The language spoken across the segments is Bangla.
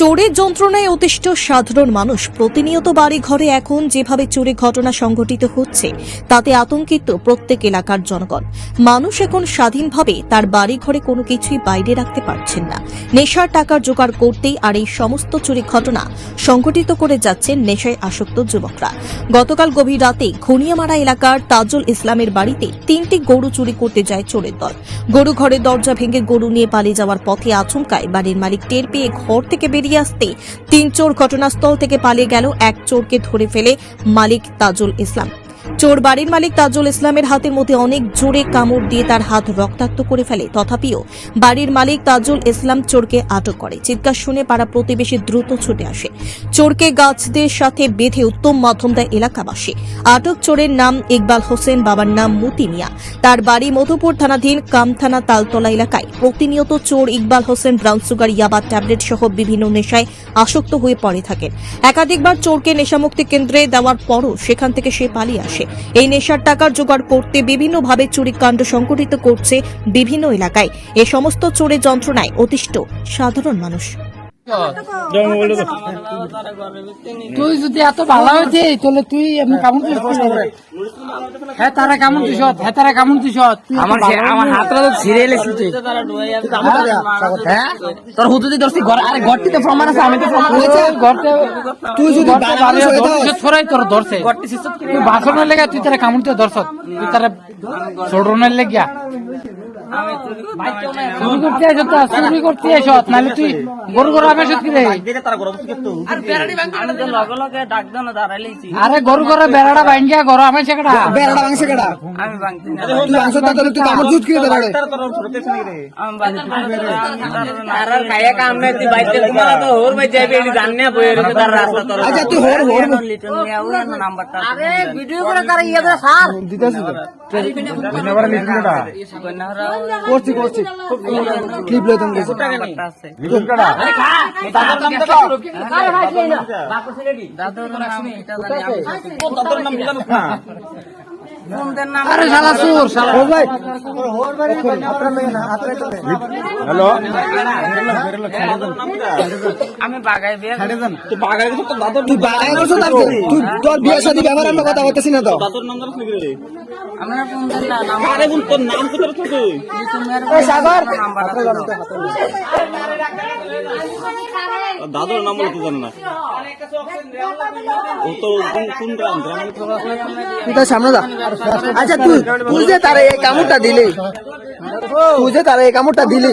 চোরের যন্ত্রণায় অতিষ্ঠ সাধারণ মানুষ প্রতিনিয়ত বাড়ি ঘরে এখন যেভাবে চুরি ঘটনা সংঘটিত হচ্ছে, তাতে আতঙ্কিত প্রত্যেক এলাকার জনগণ। মানুষ এখন স্বাধীনভাবে তার বাড়ি ঘরে কোনো কিছুই বাইরে রাখতে পারছেন না। নেশার টাকার জোগাড় করতেই আর এই সমস্ত চুরি ঘটনা সংঘটিত করে যাচ্ছেন নেশায় আসক্ত যুবকরা। গতকাল গভীর রাতে ঘনিয়ামারা এলাকার তাজুল ইসলামের বাড়িতে তিনটি গরু চুরি করতে যায় চোরের দল। গরু ঘরের দরজা ভেঙে গরু নিয়ে পালিয়ে যাওয়ার পথে আচমকায় বাড়ির মালিক টের পেয়ে ঘর থেকে বেরিয়ে আসতে তিন চোর ঘটনাস্থল থেকে পালিয়ে গেল। এক চোরকে ধরে ফেলে মালিক তাজুল ইসলাম। চোর বাড়ির মালিক তাজুল ইসলামের হাতের মধ্যে অনেক জোরে কামড় দিয়ে তার হাত রক্তাক্ত করে ফেলে। তথাপিও বাড়ির মালিক তাজুল ইসলাম চোরকে আটক করে। চিৎকার শুনে পাড়া প্রতিবেশী দ্রুত ছুটে আসে। চোরকে গাছদের সাথে বেঁধে উত্তম মাধ্যম দেয় এলাকাবাসী। আটক চোরের নাম ইকবাল হোসেন, বাবার নাম মতি মিয়া। তার বাড়ি মধুপুর থানাধীন কামথানা তালতলা এলাকায়। প্রতিনিয়ত চোর ইকবাল হোসেন, ব্রাউন সুগার, ইয়াবা ট্যাবলেট সহ বিভিন্ন নেশায় আসক্ত হয়ে পড়ে থাকেন। একাধিকবার চোরকে নেশামুক্তি কেন্দ্রে দেওয়ার পরও সেখান থেকে সে পালিয়ে আসে। এই নেশার টাকার জোগাড় করতে বিভিন্নভাবে চুরিকাণ্ড সংঘটিত করছে বিভিন্ন এলাকায়। এ সমস্ত চোরের যন্ত্রণায় অতিষ্ঠ সাধারণ মানুষ। তুই যদি এত ভালো হয়েছে তাহলে তুই এমনি কেমন হ্যাঁ তারা কেমন দিস হ্যাঁ তারা কেমন দিস আমার আমার হাতটা তো ছিঁড়ে এলেছি হ্যাঁ তোর হুতুতি ধরছি ঘর আরে ঘরটিতে প্রমাণ আছে আমি তো প্রমাণ হয়েছে ঘরতে তুই যদি ছড়াই তোর ধরছে। তুই বাসনের লেগে তুই তারা কেমন তুই ধরছ? তুই তারা ছোড়নের লেগিয়া। চুরি করতে তো চুরি করতে নাহলে তুই গরু গরু দাঁড়াইলেছি আরে গরু গরু বেড়াটা ভাঙ্গিয়া গরু আমি সেটা বেড়াটা ভাঙছে কেডা? আমি ভাঙছি তুই ভাঙছ তা তাহলে তুই কামড় জুত কিনে দেবে। আমি ভাঙছি কাম নাই তুই বাইতে তোমার তো হোর ভাই যাইবে এটি জাননে বইয়ের তার রাস্তা তোর আচ্ছা তুই হর হর। লিটন নিয়ে ওই নাম্বারটা আরে ভিডিও করে তারা ইয়ে স্যার? দিতেছি তো। করছি করছি ক্লিপ লইতাম গেছি দাদুর নাম এটা জানি আরে শালা সুর শালা। ও ভাই। আমি বাগাই বিয়ে তুই বাগায় করছ তার তুই তোর বিয়ে শাদী ব্যাপারে আমরা কথা বলতেছি না তো। আমরা ফোনদের না নাম আরে বল তোর নাম কোথায় তুই। এই সাগর। নাম্বার দাদুর নাম বলতে জানে না। ও তো কোন- কোন গ্রাম? গ্রামের তুই সামনে যা। আচ্ছা তুই তুই যে তার এই কামড়টা দিলি। তুই যে তার এই কামড়টা দিলি।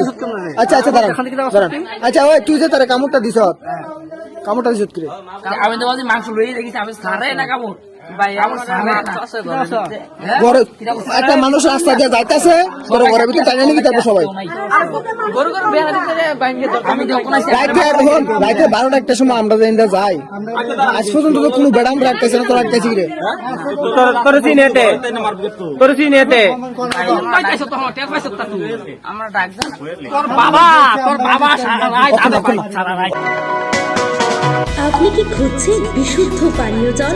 আচ্ছা আচ্ছা দাঁড়ান। দাঁড়ান আচ্ছা ওই তুই যে তার কামড়টা দিছ কামড়টা দিছ কি আমি তো মাংস লই দেখিস আমি সারে না খাব ঘরে একটা মানুষ রাস্তা দিয়ে যাইতেছে তোর ঘরের ভিতরে টাইনে নিবি তারপর সবাই। রাইতে বারোটা একটা সময় আমরা যেন যাই। আজ পর্যন্ত তো কোনো বেড়াম রাখতেছে না তো রাখতেছি রে পাইতেছ তো হটে পাইছ আমরা ডাক তোর বাবা তোর বাবা সারা রাত সারা রাত। আপনি কি খুঁজছেন বিশুদ্ধ পানীয় জল?